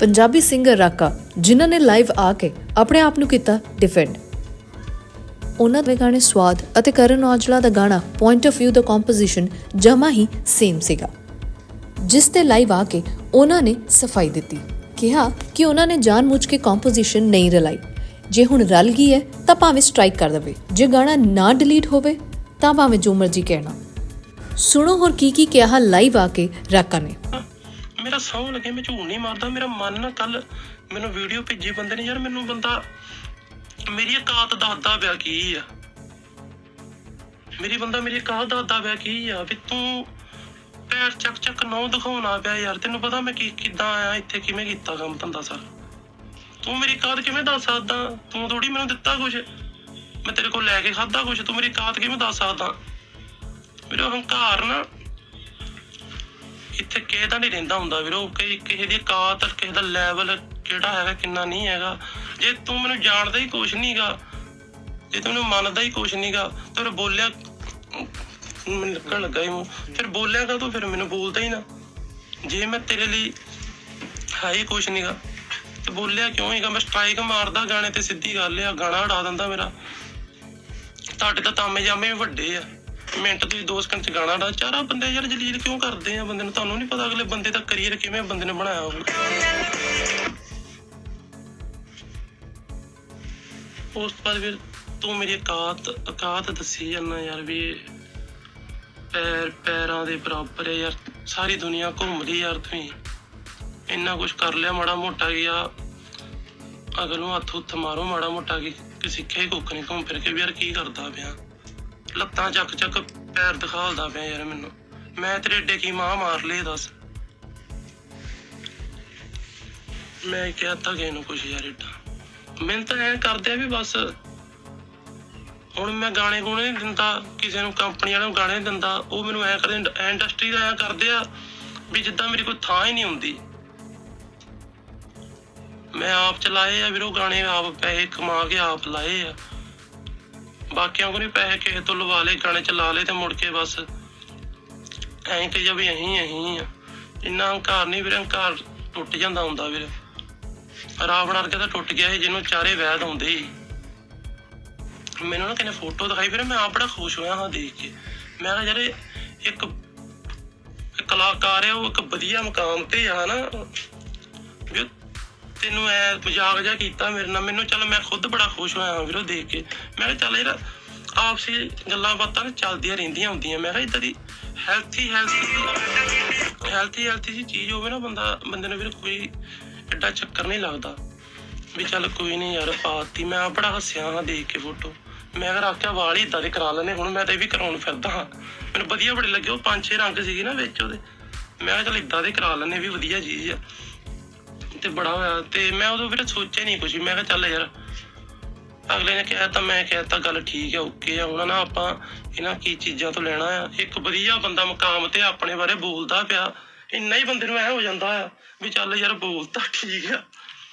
Punjabi singer ਰਾਕਾ, ਜਿਨ੍ਹਾਂ ਨੇ live ਆ ਕੇ ਆਪਣੇ ਆਪ ਨੂੰ ਕੀਤਾ ਡਿਫੈਂਡ ਉਹਨਾਂ ਦੇ ਗਾਣੇ ਸਵਾਦ ਅਤੇ ਕਰਨ ਔਜਲਾ ਦਾ ਗਾਣਾ ਪੁਆਇੰਟ ਆਫ View ਦਾ ਕੰਪੋਜੀਸ਼ਨ ਜਮਾ ਹੀ ਸੇਮ ਸੀਗਾ। ਜਿਸ ਤੇ ਲਾਈਵ ਆ ਕੇ ਉਹਨਾਂ ਨੇ ਸਫ਼ਾਈ ਦਿੱਤੀ, ਕਿਹਾ ਕਿ ਉਹਨਾਂ ਨੇ ਜਾਣਬੁੱਝ ਕੇ ਕੰਪੋਜੀਸ਼ਨ ਨਹੀਂ ਰਲਾਈ। ਜੇ ਹੁਣ ਰਲ ਗਈ ਹੈ, ਤਾਂ ਭਾਵੇਂ ਸਟ੍ਰਾਈਕ ਕਰ ਦੇਵੇ। ਜੇ ਗਾਣਾ ਨਾ ਡਿਲੀਟ ਹੋਵੇ, ਤਾਂ ਭਾਵੇਂ ਜੋ ਮਰਜ਼ੀ ਕਹਿਣਾ। ਸੁਣੋ ਹੋਰ ਕੀ ਕੀ ਕਿਹਾ ਲਾਈਵ ਆ ਕੇ ਰਾਕਾ ਨੇ। ਮੇਰਾ ਸੌਂ ਲੱਗੇ, ਮੈਂ ਝੂਠ ਨਹੀਂ ਮਾਰਦਾ, ਮੇਰਾ ਮਨ ਨਾ ਕੱਲ ਮੈਨੂੰ ਵੀਡੀਓ ਭੇਜੀ ਬੰਦੇ ਨੇ, ਯਾਰ ਮੈਨੂੰ ਬੰਦਾ, ਮੇਰੀ ਔਕਾਤ ਦੱਸਦਾ ਪਿਆ ਕੀ ਆ। ਮੇਰੀ ਬੰਦਾ, ਮੇਰੀ ਔਕਾਤ ਦੱਸਦਾ ਪਿਆ ਕੀ ਆ ਵੀ ਤੂੰ ਪੈਰ ਚੱਕ ਚੱਕ ਨੌ ਦਿਖਾਉਣਾ ਪਿਆ ਯਾਰ, ਤੈਨੂੰ ਪਤਾ ਮੈਂ ਕੀ ਕਿੱਦਾਂ ਆਇਆ, ਇੱਥੇ ਕਿਵੇਂ ਕੀਤਾ ਕੰਮ ਧੰਦਾ ਸਰ। ਤੂੰ ਮੇਰੀ ਔਕਾਤ ਕਿਵੇਂ ਦੱਸ ਸਕਦਾ? ਤੂੰ ਥੋੜੀ ਮੈਨੂੰ ਦਿੱਤਾ ਕੁਝ ਮੈਂ ਤੇਰੇ ਕੋਲ ਲੈ ਕੇ ਖਾਦਾ ਕੁਝ ਤੂੰ ਮੇਰੀ ਔਕਾਤ ਕਿਵੇਂ ਦੱਸ ਸਕਦਾ? ਮੇਰਾ ਹੰਕਾਰ ਨਾ ਇੱਥੇ ਕਿਸੇ ਦਾ ਨਹੀਂ ਰਹਿੰਦਾ ਹੁੰਦਾ ਵੀਰੋ। ਕਈ ਕਿਸੇ ਦੀ ਔਕਾਤ ਕਿਸੇ ਦਾ ਲੈਵਲ ਕਿਹੜਾ ਹੈਗਾ ਕਿੰਨਾ ਨਹੀਂ ਹੈਗਾ। ਜੇ ਤੂੰ ਮੈਨੂੰ ਜਾਣਦਾ ਹੀ ਕੁਛ ਨਹੀਂਗਾ ਜੇ ਤੂੰ ਮੈਨੂੰ ਮੰਨਦਾ ਹੀ ਕੁਛ ਨਹੀਂਗਾ ਤੇ ਬੋਲਿਆ ਮੈਨੂੰ ਲੱਗਣ ਲੱਗਾ ਹੀ ਫਿਰ ਬੋਲਿਆ ਕਾ ਤੂੰ ਫਿਰ ਮੈਨੂੰ ਬੋਲਦਾ ਹੀ ਨਾ। ਜੇ ਮੈਂ ਤੇਰੇ ਲਈ ਹੈ ਹੀ ਕੁਛ ਨਹੀਂਗਾ ਤੇ ਬੋਲਿਆ ਕਿਉਂ ਹੈਗਾ ਮੈਂ ਸਟ੍ਰਾਈਕ ਮਾਰਦਾ ਗਾਣੇ ਤੇ ਸਿੱਧੀ ਗੱਲ ਆ, ਗਾਣਾ ਉਡਾ ਦਿੰਦਾ ਮੇਰਾ। ਤੁਹਾਡੇ ਤਾਂ ਤਾਮੇ ਜਾਮੇ ਵੀ ਵੱਡੇ ਆ। ਮਿੰਟ ਤੁਸੀਂ ਦੋ ਸਕਿੰਟ ਚ ਗਾਣਾ ਡਾ। ਚਾਰਾ ਬੰਦੇ ਯਾਰ ਜਲੀਲ ਕਿਉਂ ਕਰਦੇ ਆ? ਬੰਦੇ ਨੂੰ ਤੁਹਾਨੂੰ ਨਹੀਂ ਪਤਾ ਅਗਲੇ ਬੰਦੇ ਦਾ ਕਰੀਅਰ ਕਿਵੇਂ ਬੰਦੇ ਨੇ ਬਣਾਇਆ ਹੋਊਗਾ ਉਸ ਤੋਂ ਬਾਅਦ ਫਿਰ ਤੂੰ ਮੇਰੀ ਔਕਾਤ ਔਕਾਤ ਦੱਸੀ ਜਾਂਦਾ ਯਾਰ ਵੀ ਪੈਰ ਪੈਰਾਂ ਦੇ ਬਰਾਬਰ ਹੈ ਯਾਰ। ਸਾਰੀ ਦੁਨੀਆ ਘੁੰਮ ਲਈ ਯਾਰ ਤੁਸੀਂ ਇੰਨਾ ਕੁਝ ਕਰ ਲਿਆ ਮਾੜਾ ਮੋਟਾ ਗਿਆ ਅਗਰ ਨੂੰ ਹੱਥ ਉੱਥ ਮਾਰੋ ਮਾੜਾ ਮੋਟਾ ਕੀ ਕਿ ਸਿੱਖੇ ਕੁੱਖ ਨਹੀਂ ਘੁੰਮ ਫਿਰ ਕੇ ਵੀ ਯਾਰ ਕੀ ਕਰਦਾ ਪਿਆ। ਲੱਤਾਂ ਚੱਕ ਚੱਕ ਪੈਰ ਦਿਖਾਲਦਾ ਪਿਆ ਯਾਰ ਮੈਨੂੰ। ਮੈਂ ਤੇਰੇ ਏਡੇ ਕੀ ਮਾਂ ਮਾਰ ਲਏ ਦੱਸ। ਮੈਂ ਕਿਹਾ ਤਾਂ ਕਿਸੇ ਨੂੰ ਕੁਛ ਯਾਰ ਏਡਾ। ਮੈਨੂੰ ਤਾਂ ਕਰਦੇ ਆ ਵੀ ਬਸ। ਹੁਣ ਮੈਂ ਗਾਣੇ ਗੂਣੇ ਨਹੀਂ ਦਿੰਦਾ, ਕਿਸੇ ਨੂੰ ਕੰਪਨੀ ਵਾਲਿਆਂ ਨੂੰ ਗਾਣੇ ਨਹੀਂ ਦਿੰਦਾ, ਉਹ ਮੈਨੂੰ ਐਂ ਕਰਦੇ ਇੰਡਸਟਰੀ ਦਾ ਐਂ ਕਰਦੇ ਆ ਵੀ ਜਿੱਦਾਂ ਮੇਰੀ ਕੋਈ ਥਾਂ ਹੀ ਨਹੀਂ ਹੁੰਦੀ। ਮੈਂ ਆਪ ਚਲਾਏ ਆ ਵੀਰੋ, ਗਾਣੇ ਆਪ ਪੈਸੇ ਕਮਾ ਕੇ ਆਪ ਲਾਏ ਆ। ਬਾਕੀਆਂ ਕੋਲ ਪੈਸੇ ਕਿਸੇ ਤੋਂ ਲਵਾ ਲਏ, ਗਾਣੇ ਚ ਲਾ ਲਏ ਤੇ ਮੁੜ ਕੇ ਬਸ ਐਂ ਕਿ ਵੀ ਅਹੀਂ ਅਹੀਂ ਆ। ਇੰਨਾ ਹੰਕਾਰ ਨਹੀਂ ਵੀਰੇ, ਹੰਕਾਰ ਟੁੱਟ ਜਾਂਦਾ ਹੁੰਦਾ ਵੀਰੇ। ਰਾਵਣ ਵਰਗਾ ਤਾਂ ਟੁੱਟ ਗਿਆ ਸੀ, ਜਿਹਨੂੰ ਚਾਰੇ ਵੈਦ ਹੁੰਦੇ ਸੀ। ਮੈਨੂੰ ਨਾ ਕਿਨੇ ਫੋਟੋ ਦਿਖਾਈ ਫਿਰ ਮੈਂ ਆਪ ਬੜਾ ਖੁਸ਼ ਹੋਇਆ ਹਾਂ ਦੇਖ ਕੇ। ਮੈਂ ਕਿਹਾ ਯਾਰ ਇੱਕ ਕਲਾਕਾਰ ਹੈ ਉਹ ਇੱਕ ਵਧੀਆ ਮਕਾਮ ਤੇ ਆ ਨਾ ਤੈਨੂੰ ਐ ਮਜ਼ਾਕ ਜਿਹਾ ਕੀਤਾ ਮੇਰੇ ਨਾਲ। ਮੈਨੂੰ ਚੱਲ ਮੈਂ ਖੁਦ ਬੜਾ ਖੁਸ਼ ਹੋਇਆ ਵੀਰੋ ਦੇਖ ਕੇ। ਮੈਂ ਕਿਹਾ ਚੱਲ ਯਾਰ, ਆਪਸੀ ਗੱਲਾਂ ਬਾਤਾਂ ਚੱਲਦੀਆਂ ਰਹਿੰਦੀਆਂ ਹੁੰਦੀਆਂ। ਮੈਂ ਕਿਹਾ ਇਦਾਂ ਦੀ ਹੈਲਥੀ ਹੈਲਥੀ ਹੈਲਥੀ ਹੈਲਥੀ ਜੀ ਚੀਜ਼ ਹੋਵੇ ਨਾ ਬੰਦਾ, ਬੰਦੇ ਨੂੰ ਵੀਰ ਕੋਈ ਐਡਾ ਚੱਕਰ ਨਹੀਂ ਲੱਗਦਾ। ਵੀ ਚੱਲ ਕੋਈ ਨਹੀਂ ਯਾਰ, ਪਾਤੀ। ਮੈਂ ਬੜਾ ਹੱਸਿਆ ਹਾਂ ਦੇਖ ਕੇ ਫੋਟੋ ਮੈਂ ਅਗਰ ਆਖਿਆ ਵਾਲ ਹੀ ਇਦਾਂ ਦੇ ਕਰਾ ਲੈਣੇ ਹੁਣ ਮੈਂ ਤਾਂ ਇਹ ਵੀ ਕਰਾਉਣ ਫਿਰਦਾ ਹਾਂ। ਮੈਨੂੰ ਵਧੀਆ ਬੜੇ ਲੱਗੇ। ਉਹ ਪੰਜ ਛੇ ਰੰਗ ਸੀਗੇ ਨਾ ਵਿੱਚ ਉਹਦੇ। ਮੈਂ ਕਿਹਾ ਚੱਲ ਇਦਾਂ ਦੇ ਕਰਾ ਲੈਣੇ ਵੀ ਵਧੀਆ ਚੀਜ਼ ਆ। ਤੇ ਬੜਾ ਹੋਇਆ ਤੇ ਮੈਂ ਉਦੋਂ ਵੀਰੇ ਸੋਚਿਆ ਨਹੀਂ ਕੁਝ ਮੈਂ ਕਿਹਾ ਚੱਲ ਯਾਰ ਅਗਲੇ ਨੇ ਕਿਹਾ ਤਾਂ ਮੈਂ ਕਿਹਾ ਤਾਂ ਗੱਲ ਠੀਕ ਹੈ ਓਕੇ ਆ, ਹੁਣ ਨਾ ਆਪਾਂ ਇਹਨਾਂ ਕੀ ਚੀਜ਼ਾਂ ਤੋਂ ਲੈਣਾ ਆ। ਇੱਕ ਵਧੀਆ ਬੰਦਾ ਮਕਾਮ ਤੇ ਆਪਣੇ ਬਾਰੇ ਬੋਲਦਾ ਪਿਆ, ਇੰਨਾ ਹੀ ਬੰਦੇ ਨੂੰ ਐ ਹੋ ਜਾਂਦਾ ਆ ਵੀ ਚੱਲ ਯਾਰ ਬੋਲ ਤਾਂ ਠੀਕ ਆ।